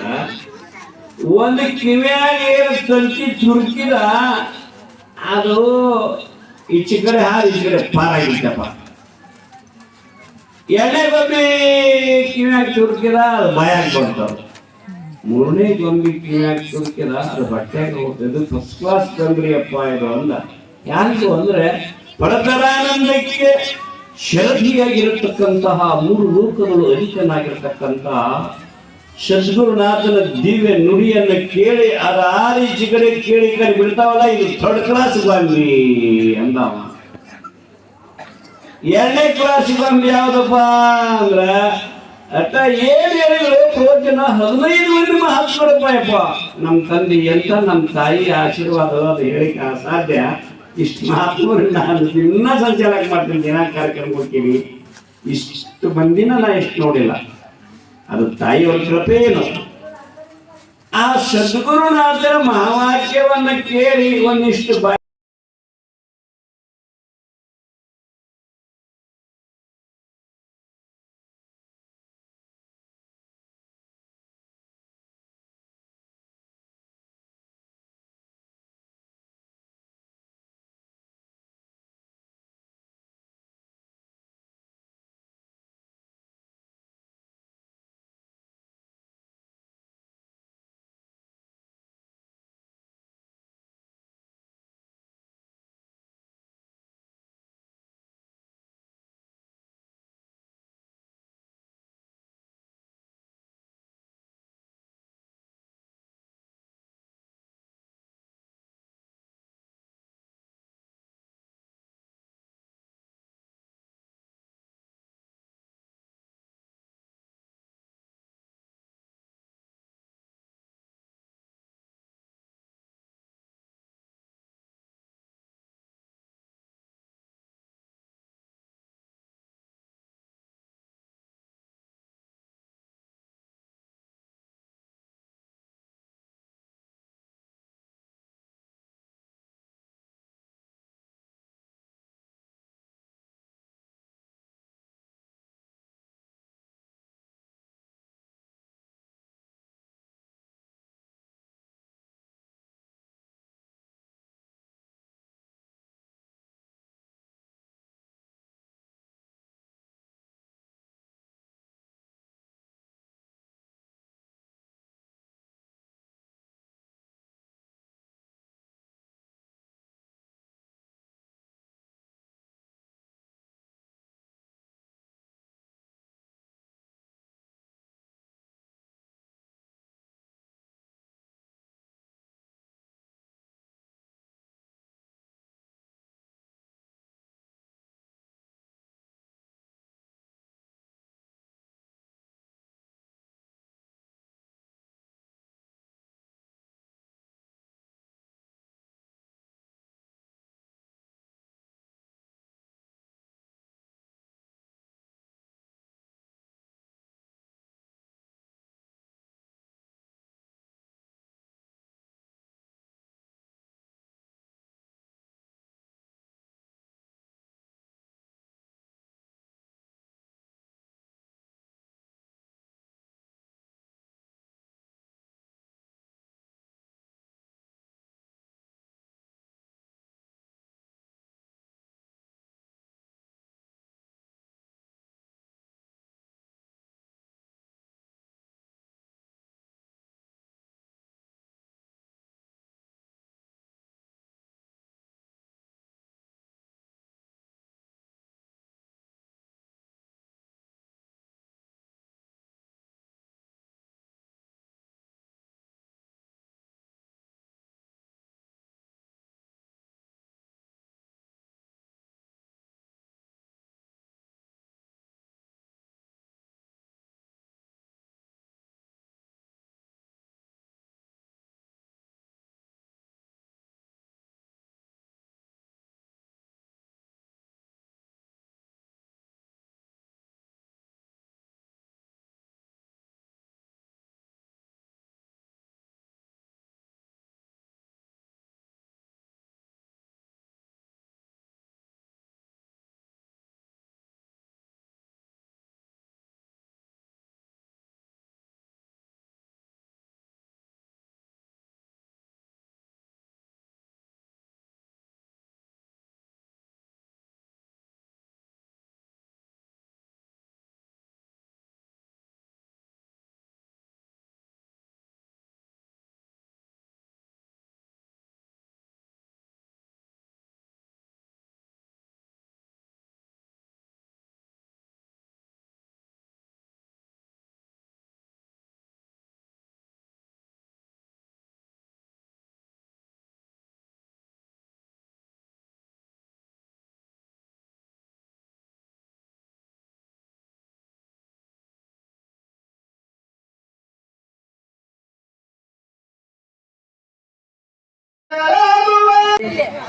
ಅಂದ್ರ ಒಂದು ಕಿವಿಯಾಗ ಏನು ತಂತಿ ಚುರುಕಿದ, ಅದು ಈಚೆ ಕಡೆ ಹಾ ಈಚೆ ಕಡೆ ಪಾರಾಗಿತ್ತಪ್ಪ ಎರಡನೇ ಗೊಂಬೆ ಕಿವಿಯಾಗ ಚುರುಕಿದ, ಅದು ಭಯ ಬರ್ತಾವ ಮೂರನೇ ಗೊಂಬೆ ಕಿವಿಯಾಗ ಚುರುಕಿದ, ಅದು ಬಟ್ಟೆ ಹೋಗ್ತದೆ ಫಸ್ಟ್ ಕ್ಲಾಸ್ ತಂದ್ರಿಯಪ್ಪ ಇದು ಅಂದ. ಯಾಕೆ ಅಂದ್ರೆ ಪಡತರಾನಂದಕ್ಕೆ ಶರದಿಯಾಗಿರತಕ್ಕಂತಹ ಮೂರು ಲೋಕಗಳು ಅಧಿಕನಾಗಿರ್ತಕ್ಕಂತಹ ಸದ್ಗುರುನಾಥನ ದಿವ್ಯ ನುಡಿಯನ್ನು ಕೇಳಿ ಅದು ಆರಿ ಚಿಗಡೆ ಕೇಳಿ ಈ ಕಡೆ ಬಿಡ್ತಾವಲ್ಲ ಇದು ಥರ್ಡ್ ಕ್ಲಾಸ್ ಗೊಂಬಿ ಅಂದವ ಎರಡನೇ ಕ್ಲಾಸ್ ಗೊಂಬಿ ಯಾವ್ದಪ್ಪ ಅಂದ್ರ ಅಟ್ಟ ಏನ್ ಹೇಳಿದ್ರು ಪ್ರವಚನ ಹದಿನೈದು ಮಂದಿ ಹತ್ಕೊಡಪ್ಪ ಯಪ್ಪ ನಮ್ಮ ತಂದೆ ಎಂತ ನಮ್ಮ ತಾಯಿ ಆಶೀರ್ವಾದ ಅದು ಹೇಳಿಕೆ ಅಸಾಧ್ಯ ಇಷ್ಟು ಮಹಾತ್ಮರು ನಾನು ದಿನ ಸಂಚಾಲಕ ಮಾಡ್ತೀನಿ ದಿನ ಕಾರ್ಯಕ್ರಮ ಹೋಗ್ತೀನಿ ಇಷ್ಟು ಮಂದಿನ ನಾ ಇಷ್ಟು ನೋಡಿಲ್ಲ ಅದು ತಾಯಿಯವರ ಕೃಪೆ ಏನು? ಆ ಸದ್ಗುರುನಾಥರ ಮಹಾವಾಕ್ಯವನ್ನು ಕೇಳಿ ಒಂದಿಷ್ಟು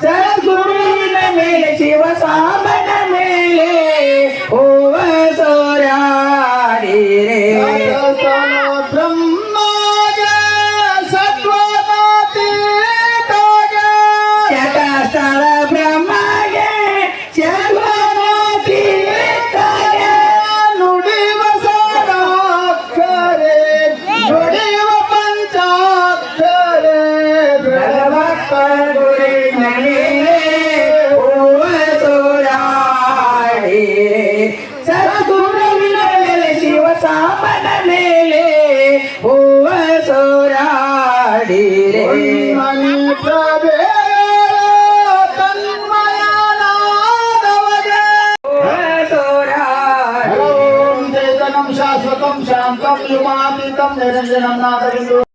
सद्गुरु मेरे शिव सा Shaswatam Shantam Yumatitam Niranjanam Nathakindu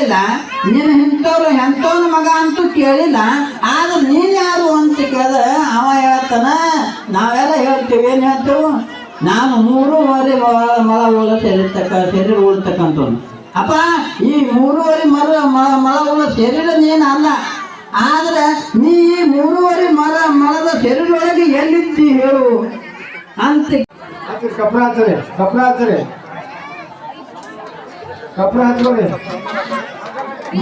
ಕೇಳಿಲ್ಲ? ನಿನ್ನ ಎಂಥವ್ನ ಮಗ ಅಂತೂ ಕೇಳಿಲ್ಲ. ಆದ್ರೆ ನೀನು ಯಾರು ಅಂತ ಕೇಳ ಅವ ಹೇಳ್ತಾನ, ನಾವೆಲ್ಲ ಹೇಳ್ತೀವಿ, ಏನು ಹೇಳ್ತೇವೆ? ನಾನು ಮೂರುವರೆ ಮಳ ಉಳ್ಳ ಸೇರಿರ್ತಕ್ಕ ಶರೀರ ಉಳ್ತಕ್ಕಂಥವ್ನು. ಅಪ್ಪ, ಈ ಮೂರುವರೆ ಮರ ಮ- ಮಳ ಉಳ್ಳ ಶರೀರ ನೀನು ಅಲ್ಲ. ಆದ್ರೆ ನೀ ಈ ಮೂರುವರೆ ಮರ, ಮಳದ ಶರೀರದೊಳಗೆ ಎಲ್ಲಿದ್ದಿ ಹೇಳು ಅಂತ ಕಪ್ರ ಹಚ್ಚ್ರಿ ಕಪ್ರ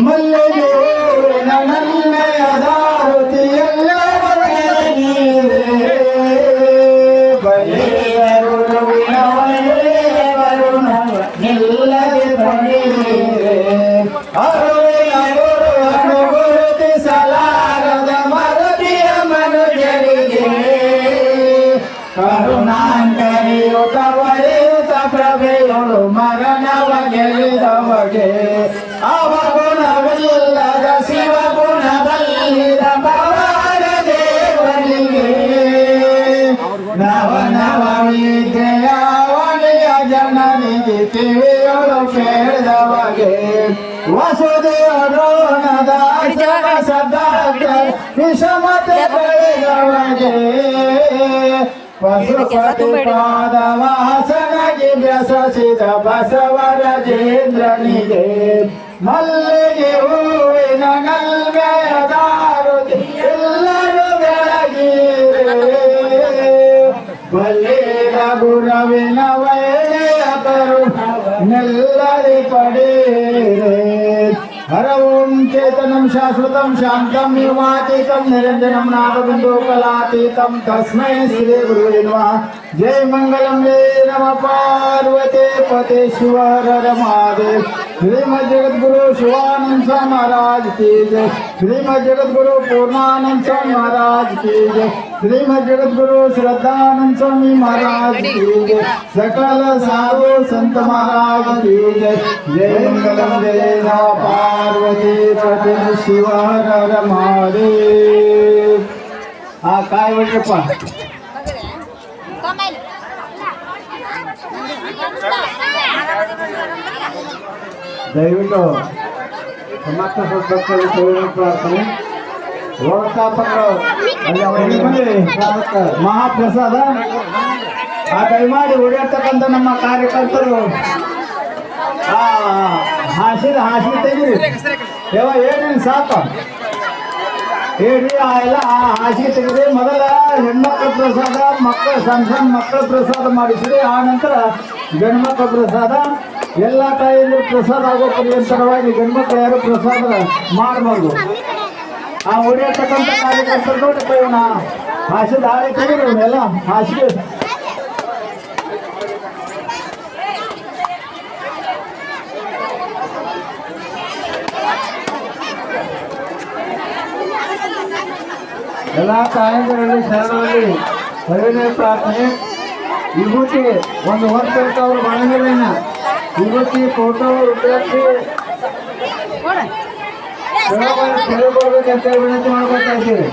ಮಲ್ಲಿಗೆ ಹೂವಿನ ನಲ್ಮೆಯ ನವ ನವ ವಿದ್ಯೆಯ ಒಡೆಯ ಜನನಿಗೆ ಕಿವಿಯೊಳು ಕೇಳಿದವಗೆ ವಸುದೇವರೋಣದ ಸದಾಗ್ರ ವಿಷಮತೆ ಬೆಳೆದವಗೆ ಪಶುಪತಿ ಪಾದವಾಸನಗೆ ಬೆಸಸಿದ ಬಸವರಾಜೇಂದ್ರನಿಗೆ ಮಲ್ಲಿಗೆ ಹೂವಿನ ನಲ್ಮೆಯ వల్లే రఘురవిన వైడేతరు నెల్లది పడేరే హరవం చేతనం శాశ్వతం శాంతం యువాతీతం నిరంజనం నాగబిందు కళాతీతం. తస్మై శ్రీ గురువే నమః. जय मंगलम नम पार्वते पते शिवर महादेव। श्रीमद जगद्गुरु शिवानंद स्वामी महाराज की जय। श्रीमद जगद्गुरु पूर्णानंद स्वामी महाराज की जय। श्रीमद जगद्गुरु श्रद्धानंद स्वामी महाराज की जय। सकल साधु संत महाराज की जय। जय मंगलम जय पार्वती पते शिवर महादेव। हा काय वाटत पहा? ದಯವಿಟ್ಟು ಸಮಾಜ ಸದ್ಭಕ್ತರು ಸೇವೆ ಪ್ರಾರ್ಥನೆ. ಮಹಾಪ್ರಸಾದ. ಆ, ದಯಮಾಡಿ ಓಡಾಡ್ತಕ್ಕಂಥ ನಮ್ಮ ಕಾರ್ಯಕರ್ತರು ಹಾಸಿದ ಹಾಸಿ ತೆಗೀರಿ. ಯಾವ ಏನೇನು ಸಾಕ. ಹೇಳಿ ಆ, ಎಲ್ಲ ಆ ಹಾಸಿಗೆ ತೆಗೆದ್ರಿ ಮೊದಲ ಹೆಣ್ಮಕ್ಳ ಪ್ರಸಾದ, ಮಕ್ಕಳ, ಸಣ್ಣ ಸಣ್ಣ ಮಕ್ಕಳ ಪ್ರಸಾದ ಮಾಡಿಸಿರಿ. ಆ ನಂತರ ಗಂಡ್ಮಕ್ಳ ಪ್ರಸಾದ ಎಲ್ಲ ತಾಯಿಯಲ್ಲೂ ಪ್ರಸಾದ ಆಗೋ ಪರ್ಯಂತರವಾಗಿ ಗಂಡ್ಮಕ್ಳು ಯಾರು ಪ್ರಸಾದ ಮಾಡಬಾರ್ದು. ಆ ಹೊಡೆಯತಕ್ಕಂಥ ಕಾರ್ಯಕರ್ತರು ನೋಡಪ್ಪ ಇವನ ಹಾಸಿದ ಹಾಳೆ ತೆಗೀರಿ ಇವನ್ನೆಲ್ಲ ಹಾಸಿಗೆ. ಎಲ್ಲ ತಾಯಂದಿರಲ್ಲಿ ಶರಣರಲ್ಲಿ ಪ್ರಾರ್ಥನೆ. ವಿಭೂತಿ ಒಂದು ವರ್ಷ ಅವ್ರು ಮಾಡಂಗಿಲ್ಲ ವಿಭೂತಿ ಫೋಟೋ ತಿಳ್ಕೊಳ್ಬೇಕಂತ ಹೇಳಿ ವಿನಂತಿ ಮಾಡ್ಕೊತಾ ಇದ್ದೀವಿ